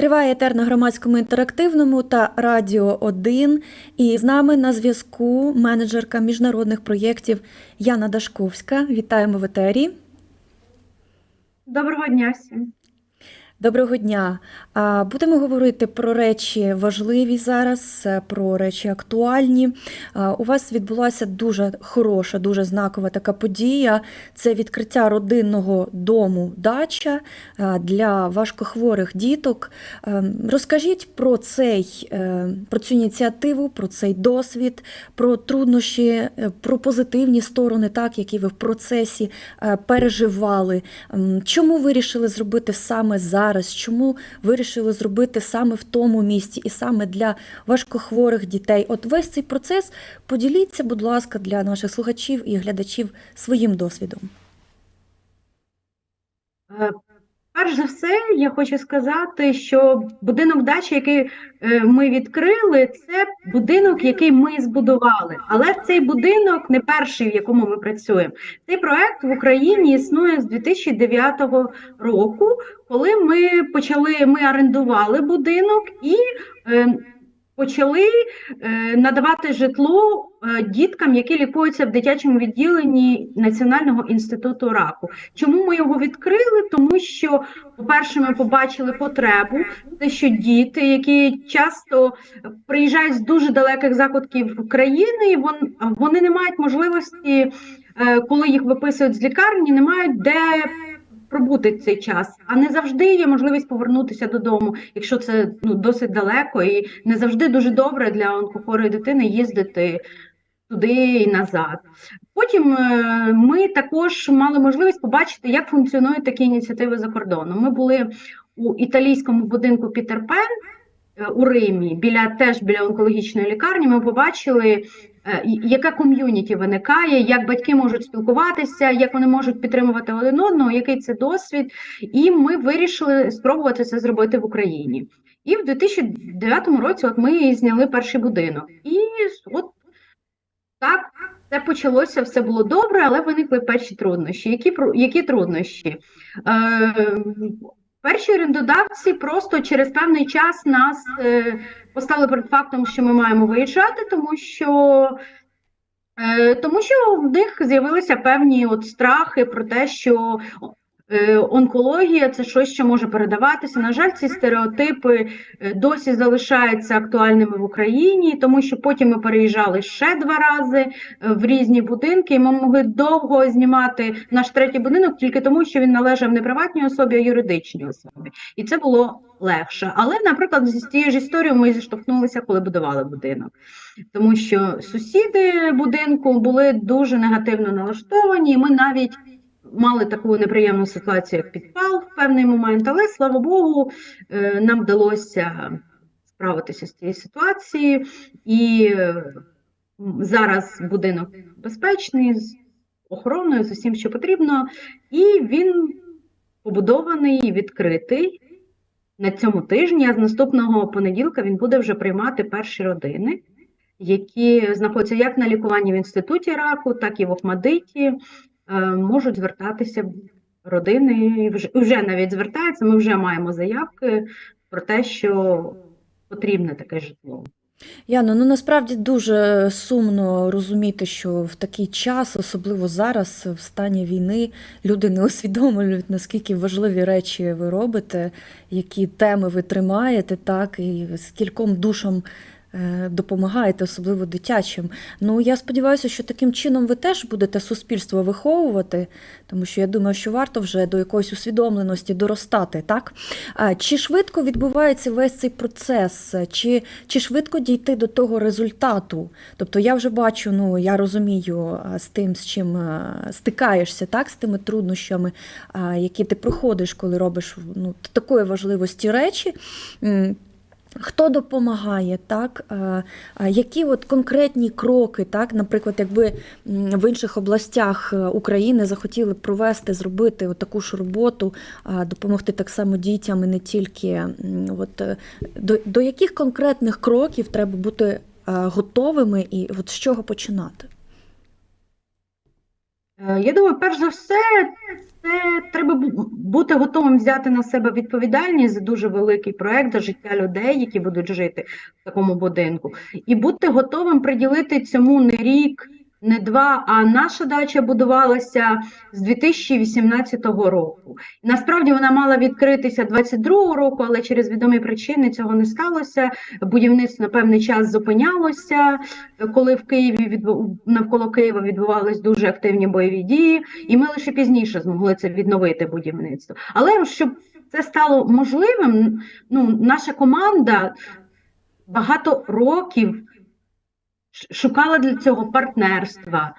Триває етер на громадському інтерактивному та Радіо 1. І з нами на зв'язку менеджерка міжнародних проєктів Яна Дашковська. Вітаємо в етері. Доброго дня всім. Доброго дня. Будемо говорити про речі важливі зараз, е, про речі актуальні. У вас відбулася дуже хороша, дуже знакова така подія. Це відкриття родинного дому дача для важкохворих діток. Е, Розкажіть про цей, е, про цю ініціативу, про цей досвід, про труднощі, про позитивні сторони, так, які ви в процесі переживали. Чому вирішили зробити саме зараз? Чому вирішили зробити саме в тому місці і саме для важкохворих дітей? От весь цей процес поділіться, будь ласка, для наших слухачів і глядачів своїм досвідом. Перш за все, я хочу сказати, що будинок дачі, який е, ми відкрили, це будинок, який ми збудували. Але цей будинок не перший, в якому ми працюємо. Цей проект в Україні існує з 2009 року, коли ми почали, ми орендували будинок і е, почали е, надавати житло е, діткам, які лікуються в дитячому відділенні Національного інституту раку. Чому ми його відкрили? Тому що, по-перше, ми побачили потребу, те, що діти, які часто приїжджають з дуже далеких закутків країни, і вон- вони не мають можливості, е, коли їх виписують з лікарні, не мають де пробути цей час, а не завжди є можливість повернутися додому, якщо це ну досить далеко, і не завжди дуже добре для онкохворої дитини їздити туди і назад. Потім е, ми також мали можливість побачити, як функціонують такі ініціативи за кордоном. Ми були у італійському будинку Пітер Пен е, у Римі, біля теж біля онкологічної лікарні. Ми побачили. Е, Яке ком'юніті виникає, як батьки можуть спілкуватися, як вони можуть підтримувати один одного, який це досвід, і ми вирішили спробувати це зробити в Україні. І в 2009 році от ми зняли перший будинок. І от так це почалося, все було добре, але виникли перші труднощі. Які, які труднощі? Е, перші орендодавці просто через певний час нас е, поставили перед фактом, що ми маємо виїжджати, тому що. Е, Тому що в них з'явилися певні от страхи про те, що онкологія це щось, що може передаватися. На жаль, ці стереотипи е, досі залишаються актуальними в Україні, тому що потім ми переїжджали ще два рази е, в різні будинки, і ми могли довго знімати наш третій будинок тільки тому, що він належав не приватній особі, а юридичній особі. І це було легше. Але, наприклад, з тією ж історією ми зіштовхнулися, коли будували будинок тому що сусіди будинку були дуже негативно налаштовані. і Ми навіть мали таку неприємну ситуацію, як підпал в певний момент, але слава Богу, е, нам вдалося справитися з цією ситуацією, і е, зараз будинок безпечний з охороною, з усім, що потрібно, і він побудований відкритий. На цьому тижні, а з наступного понеділка він буде вже приймати перші родини які знаходяться як на лікуванні в інституті раку, так і в Охмадиті, можуть звертатися родини, вже, вже навіть звертаються. Ми вже маємо заявки про те, що потрібне таке житло. Яно, ну насправді дуже сумно розуміти, що в такий час, особливо зараз, в стані війни, люди не усвідомлюють, наскільки важливі речі ви робите, які теми ви тримаєте, так, і скільком душам е, допомагаєте, особливо дитячим. Ну, я сподіваюся, що таким чином ви теж будете суспільство виховувати, тому що я думаю, що варто вже до якоїсь усвідомленості доростати, так? Чи швидко відбувається весь цей процес? Чи, чи швидко дійти до того результату? Тобто я вже бачу, ну я розумію з тим, з чим стикаєшся, так, з тими труднощами, які ти проходиш, коли робиш ну, такої важливості речі. Хто допомагає, так? А, а Які от конкретні кроки, так? Наприклад, якби в інших областях е, України захотіли провести, зробити от таку ж роботу, допомогти так само дітям і не тільки. От, е, до, до яких конкретних кроків треба бути е, готовими і от з чого починати? Е, Я думаю, перш за все, це треба бу- бути готовим взяти на себе відповідальність за дуже великий проект за життя людей, які будуть жити в такому будинку, і бути готовим приділити цьому не рік, не два. А наша дача будувалася з 2018 року. Насправді вона мала відкритися 22 року, але через відомі причини цього не сталося. Будівництво на певний час зупинялося, коли в Києві відбу- навколо Києва відбувались дуже активні бойові дії, і ми лише пізніше змогли це відновити будівництво. Але щоб це стало можливим, ну наша команда багато років шукала для цього партнерства,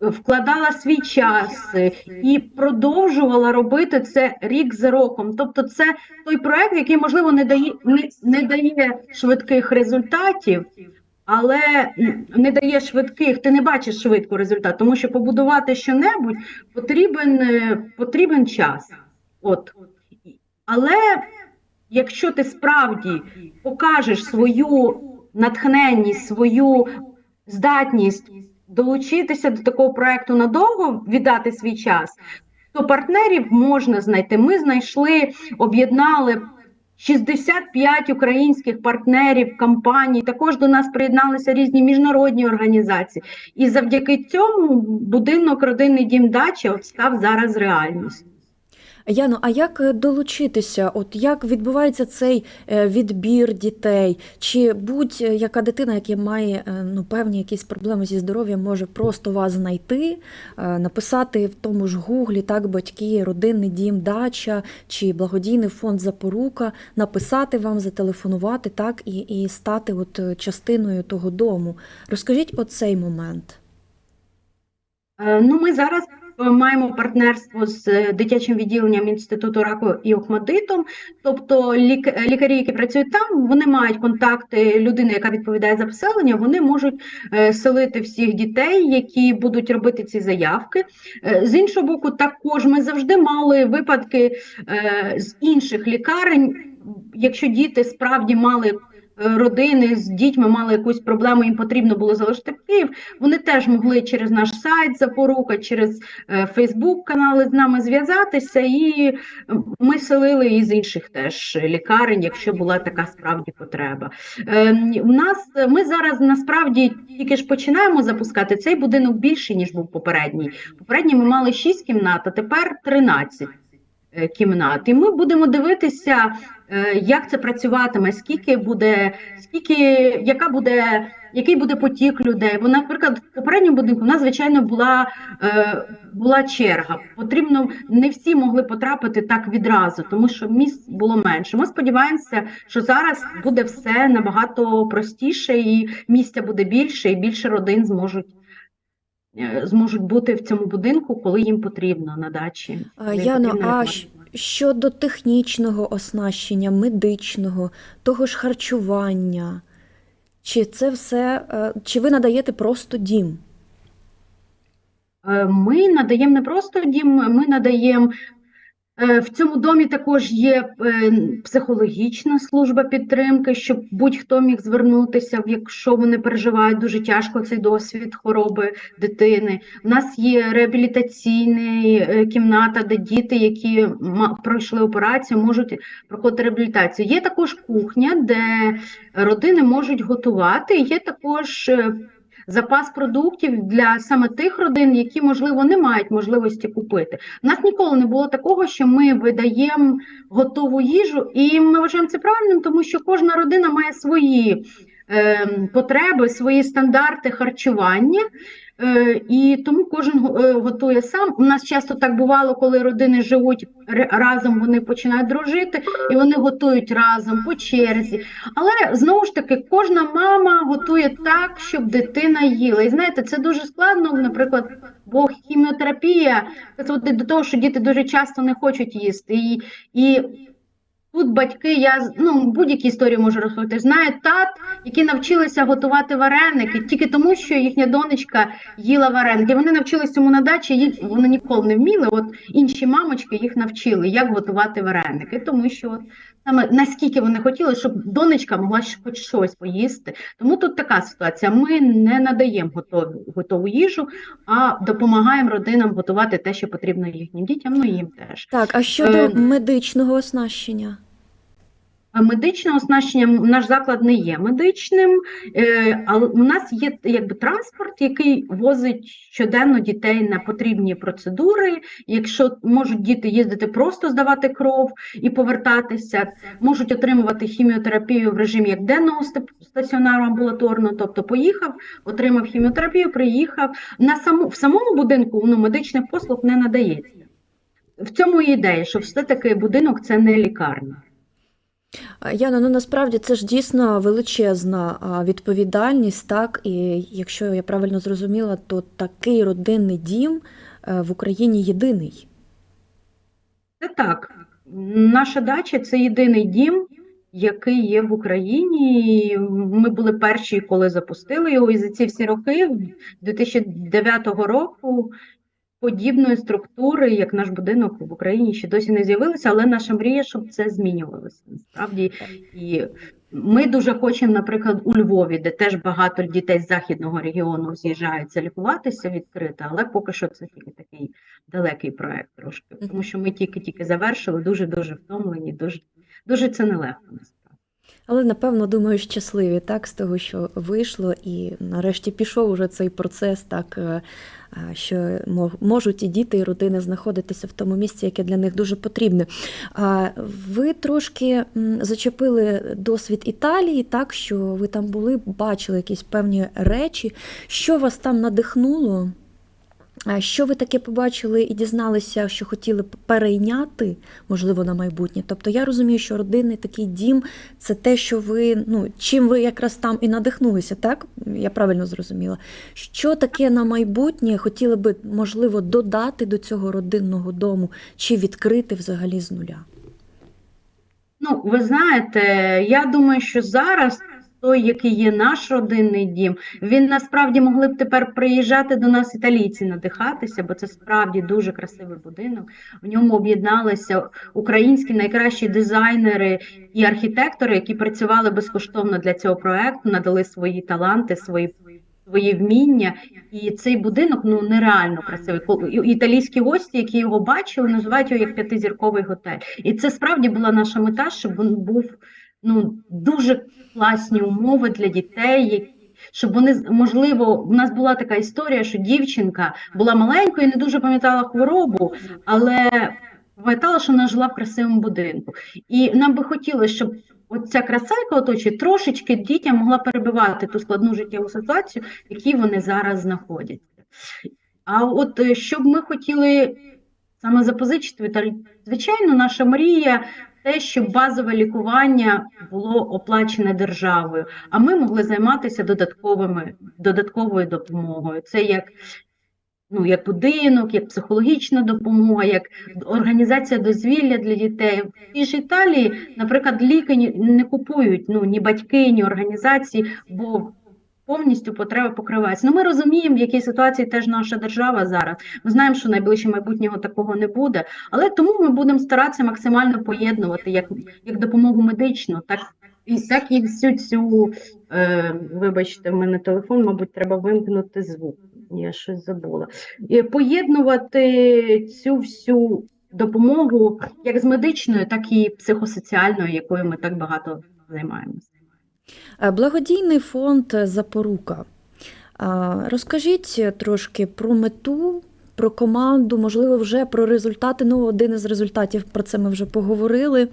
вкладала свій час і продовжувала робити це рік за роком. Тобто, це той проект, який можливо не дає не, не дає швидких результатів. Але не дає швидких, ти не бачиш швидко результат, тому що побудувати щонебудь потрібен, е, потрібен час. От. Але якщо ти справді покажеш свою натхненність, свою здатність долучитися до такого проекту надовго, віддати свій час, то партнерів можна знайти. Ми знайшли, об'єднали 65 українських партнерів, компаній. Також до нас приєдналися різні міжнародні організації. І завдяки цьому будинок родинний дім дача став зараз реальністю. Яно, а як е, долучитися? От як відбувається цей е, відбір дітей? Чи будь-яка дитина, яка має е, ну, певні якісь проблеми зі здоров'ям, може просто вас знайти, е, написати в тому ж гуглі, так, батьки, родинний дім, дача чи благодійний фонд Запорука, написати вам, зателефонувати, так, і, і стати от е, частиною того дому. Розкажіть оцей момент. Е, Ну, ми зараз е, маємо партнерство з е, дитячим відділенням Інституту раку і Охмадитом. Тобто лік- лікарі, які працюють там, вони мають контакти людини, яка відповідає за поселення, вони можуть е, селити всіх дітей, які будуть робити ці заявки. Е, З іншого боку, також ми завжди мали випадки з інших лікарень, якщо діти справді мали. Родини з дітьми мали якусь проблему, їм потрібно було залишити Київ. Вони теж могли через наш сайт Запорука, через е, Фейсбук канали з нами зв'язатися, і ми селили із інших теж лікарень, якщо була така справді потреба. Е, У нас ми зараз насправді тільки ж починаємо запускати цей будинок більший, ніж був попередній. Попередній ми мали 6 кімнат, а тепер 13 е, кімнат. І ми будемо дивитися, як це працюватиме, скільки буде, скільки, яка буде, який буде потік людей. Бо, наприклад, в попередньому будинку у нас, звичайно, була, е, була черга. Потрібно не всі могли потрапити так відразу, тому що місць було менше. Ми сподіваємося, що зараз буде все набагато простіше, і місця буде більше, і більше родин зможуть. е, Зможуть бути в цьому будинку, коли їм потрібно на дачі. Яно, а щодо технічного оснащення, медичного, того ж харчування, чи це все, е, чи ви надаєте просто дім? Е, Ми надаємо не просто дім, ми надаємо в цьому домі також є е, психологічна служба підтримки, щоб будь-хто міг звернутися, якщо вони переживають дуже тяжко цей досвід хвороби дитини. У нас є реабілітаційна кімната, де діти, які пройшли операцію, можуть проходити реабілітацію. Є також кухня, де родини можуть готувати. Є також е, запас продуктів для саме тих родин, які, можливо, не мають можливості купити. У нас ніколи не було такого, що ми видаємо готову їжу, і ми вважаємо це правильним, тому що кожна родина має свої е, потреби, свої стандарти харчування. Е, І тому кожен е, готує сам. У нас часто так бувало, коли родини живуть разом, вони починають дружити і вони готують разом по черзі. Але знову ж таки, кожна мама готує так, щоб дитина їла. І знаєте, це дуже складно, наприклад, бо хіміотерапія призводить до того, що діти дуже часто не хочуть їсти. І, і Тут батьки, я ну будь-які історії можу розповісти. Знаю тат, які навчилися готувати вареники тільки тому, що їхня донечка їла вареники. Вони навчились цьому на дачі, їх вони ніколи не вміли. От інші мамочки їх навчили, як готувати вареники, тому що от саме наскільки вони хотіли, щоб донечка могла хоч щось поїсти. Тому тут така ситуація. Ми не надаємо готову, готову їжу, а допомагаємо родинам готувати те, що потрібно їхнім дітям, ну їм теж. Так, а щодо Е, медичного оснащення? Медичне оснащення наш заклад не є медичним, але у нас є якби транспорт, який возить щоденно дітей на потрібні процедури. Якщо можуть діти їздити просто здавати кров і повертатися, можуть отримувати хіміотерапію в режимі як денного стаціонару амбулаторного, тобто поїхав, отримав хіміотерапію, приїхав. На саму в самому будинку ну, медичних послуг не надається. В цьому і ідея, що все-таки будинок це не лікарня. А, Яна, ну насправді це ж дійсно величезна відповідальність, так? І якщо я правильно зрозуміла, то такий родинний дім е, в Україні єдиний. Це так. Наша дача це єдиний дім, який є в Україні. Ми були перші, коли запустили його, і за ці всі роки, 2009 року, подібної структури, як наш будинок в Україні, ще досі не з'явилося, але наша мрія, щоб це змінювалося. Насправді, і ми дуже хочемо, наприклад, у Львові, де теж багато дітей з західного регіону з'їжджаються лікуватися відкрито, але поки що це тільки такий далекий проект трошки, тому що ми тільки-тільки завершили, дуже-дуже втомлені, дуже, дуже це нелегко насправді. Але напевно думаю, щасливі так з того, що вийшло, і нарешті пішов уже цей процес, так е, що мо- можуть і діти, і родини знаходитися в тому місці, яке для них дуже потрібне. Ви трошки зачепили досвід Італії, так що ви там були, бачили якісь певні речі. Що вас там надихнуло? А Що ви таке побачили і дізналися, що хотіли б перейняти, можливо, на майбутнє? Тобто я розумію, що родинний такий дім це те, що ви, ну, чим ви якраз там і надихнулися, так? Я правильно зрозуміла. Що таке на майбутнє хотіли би, можливо, додати до цього родинного дому чи відкрити взагалі з нуля? Ну, ви знаєте, я думаю, що зараз той, який є наш родинний дім, він насправді могли б тепер приїжджати до нас італійці надихатися, бо це справді дуже красивий будинок. В ньому об'єдналися українські найкращі дизайнери і архітектори, які працювали безкоштовно для цього проекту, надали свої таланти, свої. Свої вміння, і цей будинок ну нереально красивий. Італійські гості, які його бачили, називають його як п'ятизірковий готель. І це справді була наша мета, щоб він був ну дуже класні умови для дітей, які- щоб вони можливо, у нас була така історія, що дівчинка була маленькою не дуже пам'ятала хворобу, але пам'ятала, що вона жила в красивому будинку. І нам би хотілося, щоб оця краса, яка оточує, трошечки дітям могла перебивати ту складну життєву ситуацію, в якій вони зараз знаходяться. А от е, що б ми хотіли саме запозичити, Віталій, звичайно, наша мрія те, щоб базове лікування було оплачене державою, а ми могли займатися додатковими, додатковою допомогою. Це як, ну, як будинок, як психологічна допомога, як організація дозвілля для дітей. В тій ж Італії, наприклад, ліки не купують ну, ні батьки, ні організації, бо повністю потреби покриваються. Ну, ми розуміємо, в якій ситуації теж наша держава зараз. Ми знаємо, що найближче майбутнього такого не буде, але тому ми будемо старатися максимально поєднувати як, як допомогу медичну, так і так і всю цю, е, вибачте, в мене телефон, мабуть, треба вимкнути звук. Я щось забула. І поєднувати цю всю допомогу як з медичною, так і психосоціальною, якою ми так багато займаємося. Е, Благодійний фонд Запорука. Розкажіть трошки про мету, про команду, можливо, вже про результати. Ну, один із результатів про це ми вже поговорили,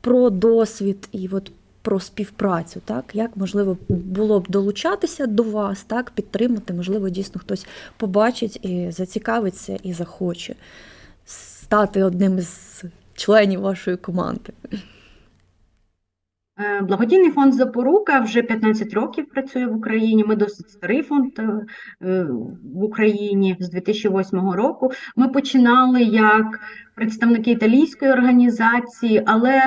про досвід і от про співпрацю, так? Як можливо було б долучатися до вас, так, підтримати, можливо, дійсно хтось побачить і зацікавиться і захоче стати одним із членів вашої команди. Е, Благодійний фонд Запорука вже 15 років працює в Україні. Ми досить старий фонд е, е, в Україні з 2008 року. Ми починали як представники італійської організації, але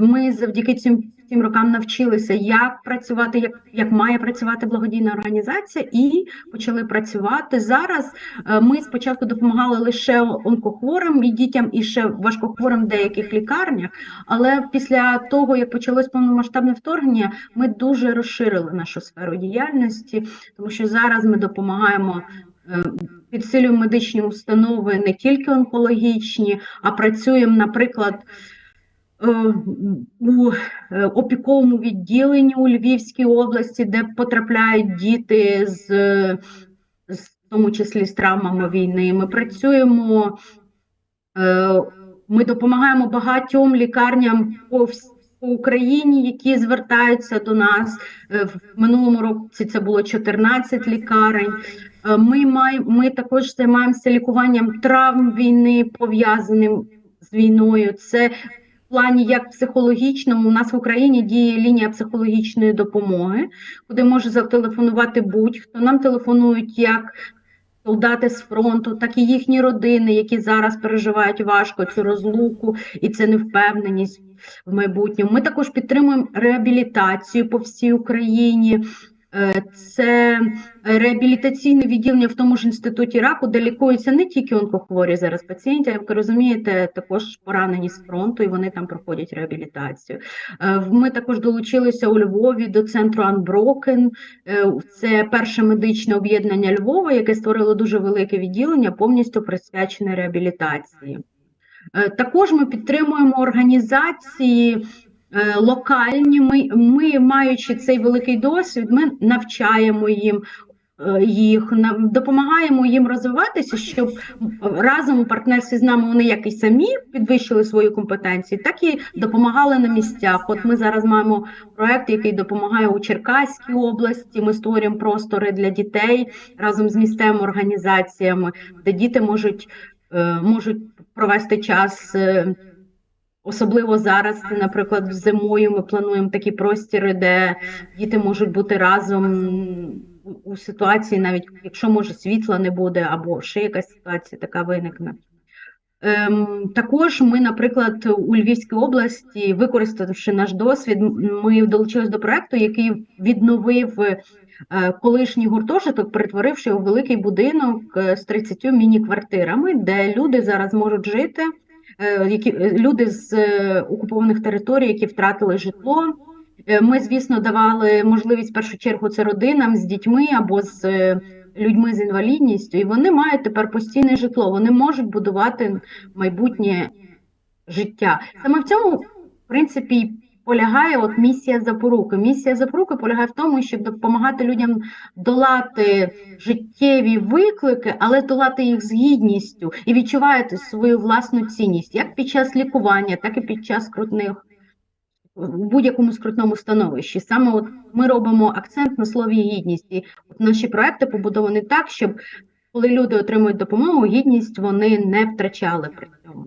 ми завдяки цим цим рокам навчилися, як працювати, як, як має працювати благодійна організація, і почали працювати. Зараз е, ми спочатку допомагали лише онкохворим і дітям, і ще важкохворим в деяких лікарнях. Але після того, як почалось повномасштабне вторгнення, ми дуже розширили нашу сферу діяльності, тому що зараз ми допомагаємо. е, Підсилюємо медичні установи не тільки онкологічні, а працюємо, наприклад, у е, опіковому відділенні у Львівській області, де потрапляють діти з, з тому числі з травмами війни. Ми працюємо, е, ми допомагаємо багатьом лікарням по Україні, які звертаються до нас. Е, В минулому році це було 14 лікарень. Е, Ми маємо, ми також займаємося лікуванням травм війни, пов'язаним з війною. Це плані як психологічному. У нас в Україні діє лінія психологічної допомоги, куди може зателефонувати будь-хто. Нам телефонують як солдати з фронту, так і їхні родини, які зараз переживають важко цю розлуку і це невпевненість в майбутньому. Ми також підтримуємо реабілітацію по всій Україні. Е, Це реабілітаційне відділення в тому ж інституті раку, де лікуються не тільки онкохворі зараз пацієнти, як ви розумієте, також поранені з фронту, і вони там проходять реабілітацію. Е, Ми також долучилися у Львові до центру Unbroken. Е, Це перше медичне об'єднання Львова, яке створило дуже велике відділення, повністю присвячене реабілітації. Також ми підтримуємо організації локальні. Ми, ми, маючи цей великий досвід, ми навчаємо їм. е, Їх допомагаємо їм розвиватися, щоб разом у партнерстві з нами вони як і самі підвищили свої компетенції, так і допомагали на місцях. От ми зараз маємо проект, який допомагає у Черкаській області. Ми створюємо простори для дітей разом з місцевими організаціями, де діти можуть, е, можуть провести час. Особливо зараз, наприклад, зимою ми плануємо такі простіри, де діти можуть бути разом у- ситуації, навіть якщо може світла не буде, або ще якась ситуація така виникне. Ем, також ми, наприклад, у Львівській області, використавши наш досвід, ми долучились до проекту, який відновив е, колишній гуртожиток, перетворивши його в великий будинок е, з 30 міні-квартирами, де люди зараз можуть жити, які е, люди з е, окупованих територій, які втратили житло. Е, Ми, звісно, давали можливість в першу чергу це родинам з дітьми або з е, людьми з інвалідністю, і вони мають тепер постійне житло. Вони можуть будувати майбутнє життя. Саме в цьому, в принципі, полягає от місія запоруки. Місія запоруки полягає в тому, щоб допомагати людям долати життєві виклики, але долати їх з гідністю і відчувати свою власну цінність як під час лікування, так і під час скрутних в будь-якому скрутному становищі. Саме от ми робимо акцент на слові гідність. І от наші проекти побудовані так, щоб коли люди отримують допомогу, гідність вони не втрачали при цьому.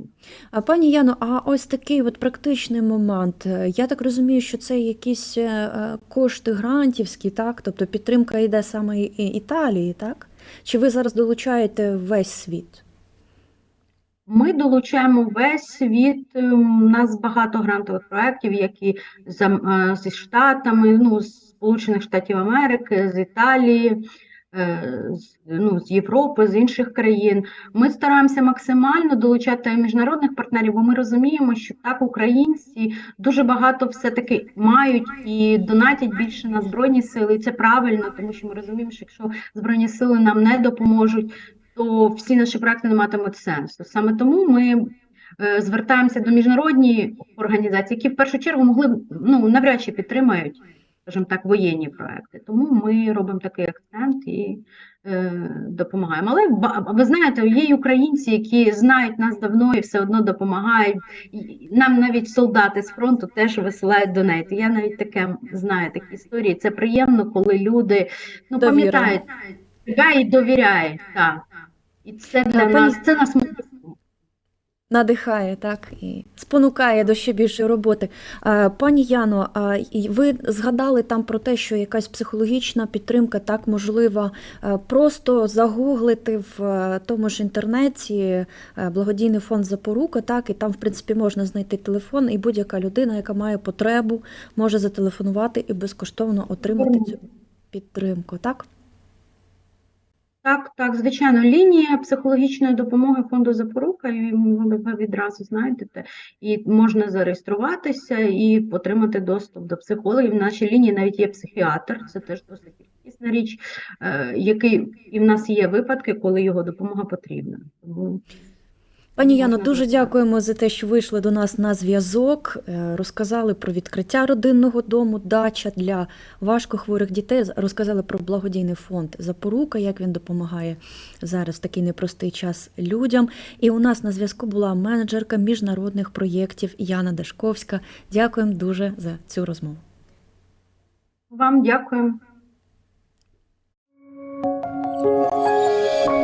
А пані Яно, а ось такий от практичний момент. Е, Я так розумію, що це якісь е, е, кошти грантівські, так? Тобто підтримка йде саме Італії, так? Чи ви зараз долучаєте весь світ? Ми долучаємо весь світ. ем, У нас багато грантових проєктів, які е, зі Штатами, ну, з Сполучених Штатів Америки, з Італії, е, ну, з Європи, з інших країн. Ми стараємося максимально долучати міжнародних партнерів, бо ми розуміємо, що так українці дуже багато все-таки мають і донатять більше на збройні сили. І це правильно, тому що ми розуміємо, що якщо збройні сили нам не допоможуть, то всі наші проекти не матимуть сенсу. Саме тому ми е, звертаємося до міжнародні організації, які в першу чергу могли б ну навряд чи підтримають, скажімо так, воєнні проекти. Тому ми робимо такий акцент і е, допомагаємо. Але ви знаєте, є й українці, які знають нас давно і все одно допомагають. Нам навіть солдати з фронту теж висилають донейти. Я навіть таке знаю такі історії. Це приємно, коли люди ну пам'ятають тебе і довіряють. Так. І це для нас, це нас. Надихає, так, і спонукає до ще більшої роботи. Е, Пані Яно, а ви згадали там про те, що якась психологічна підтримка так можлива. Е, Просто загуглити в е, тому ж інтернеті благодійний фонд Запорука, так, і там, в принципі, можна знайти телефон, і будь-яка людина, яка має потребу, може зателефонувати і безкоштовно отримати цю підтримку, так? Так, так, звичайно, лінія психологічної допомоги фонду Запорука, і ви ви відразу знайдете, і можна зареєструватися і отримати доступ до психологів. В нашій лінії навіть є психіатр, це теж досить рідкісна річ, е, який і в нас є випадки, коли його допомога потрібна. Пані Яно, дуже дякуємо за те, що вийшли до нас на зв'язок. Е, розказали про відкриття родинного дому, дача для важкохворих дітей. Розказали про благодійний фонд Запорука, як він допомагає зараз в такий непростий час людям. І у нас на зв'язку була менеджерка міжнародних проєктів Яна Дашковська. Дякуємо дуже за цю розмову. Вам дякуємо.